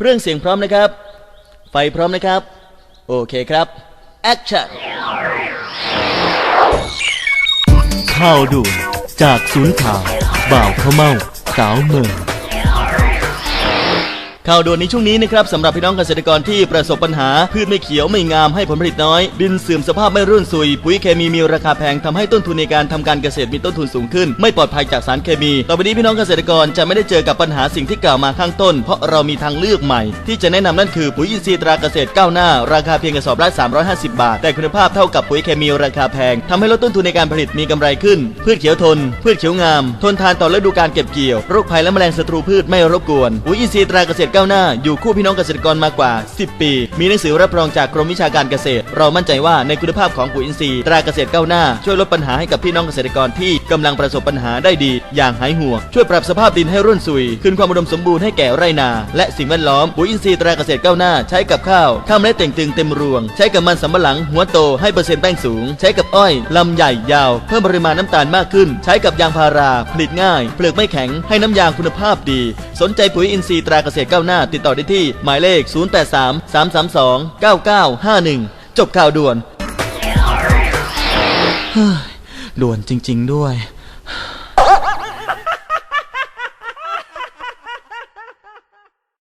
เครื่องเสียงพร้อมนะครับ ไฟพร้อมนะครับ โอเคครับ แอคชั่น ข่าวด่วนจากศูนย์ข่าว บ่าวเขาเมาสาวเมือง ข่าวด่วนในช่วงนี้นะครับสำหรับพี่น้องเกษตรกรที่ประสบปัญหา พืชไม่เขียวไม่งามให้ผลผลิตน้อย ดินเสื่อมสภาพไม่รุ่นสุย ปุ๋ยเคมีมีราคาแพงทำให้ต้นทุนในการทำการเกษตรมีต้นทุนสูงขึ้น ไม่ปลอดภัยจากสารเคมีต่อไปนี้พี่น้องเกษตรกรจะไม่ได้เจอกับปัญหาสิ่งที่กล่าวมาข้างต้น เพราะเรามีทางเลือกใหม่ ที่จะแนะนำนั่นคือปุ๋ยอินทรีย์ตราเกษตรก้าวหน้า ราคาเพียงกระสอบละ350 บาท แต่คุณภาพเท่ากับปุ๋ยเคมีราคาแพงทำให้ลดต้นทุนในการผลิตมีกำไรขึ้น พืชเขียวทน พืชเขียวงาม ทนทานต่อฤดูการเก็บเกี่ยวโรคภัยและแมลงศัตรูพืชไม่รบกวนปุ๋ยอินทรีย์ตราเกษตรก้าวหน้า อยู่คู่พี่น้องเกษตรกรมากว่า 10 ปี มีหนังสือรับรองจากกรมวิชาการเกษตร เรามั่นใจว่าในคุณภาพของปุ๋ยอินทรีย์ตราเกษตรก้าวหน้า ช่วยลดปัญหาให้กับพี่น้องเกษตรกรที่กำลังประสบปัญหาได้ดี อย่างหายห่วง ช่วยปรับสภาพดินให้ร่วนซุย คืนความอุดมสมบูรณ์ให้แก่ไร่นา และสิ่งแวดล้อมปุ๋ยอินทรีย์ตราเกษตรก้าวหน้า ใช้กับข้าวข้าวเมล็ดเต่งตึงเต็มรวง ใช้กับมันสำปะหลังหัวโตให้เปอร์เซ็นต์แป้งสูง ใช้กับอ้อยลำใหญ่ยาว เพิ่มปริมาณน้ำตาลมากขึ้น ใช้กับยางพาราผลิตง่าย เปลือกไม่แข็งให้น้ำยางคุณภาพดี สนใจปุ๋ยอินทรีย์ตราเกษตรก้าวหน้าหน้าติดต่อได้ที่หมายเลข 083 332 9951 จบข่าวด่วนด่วนจริง ๆ ด้วย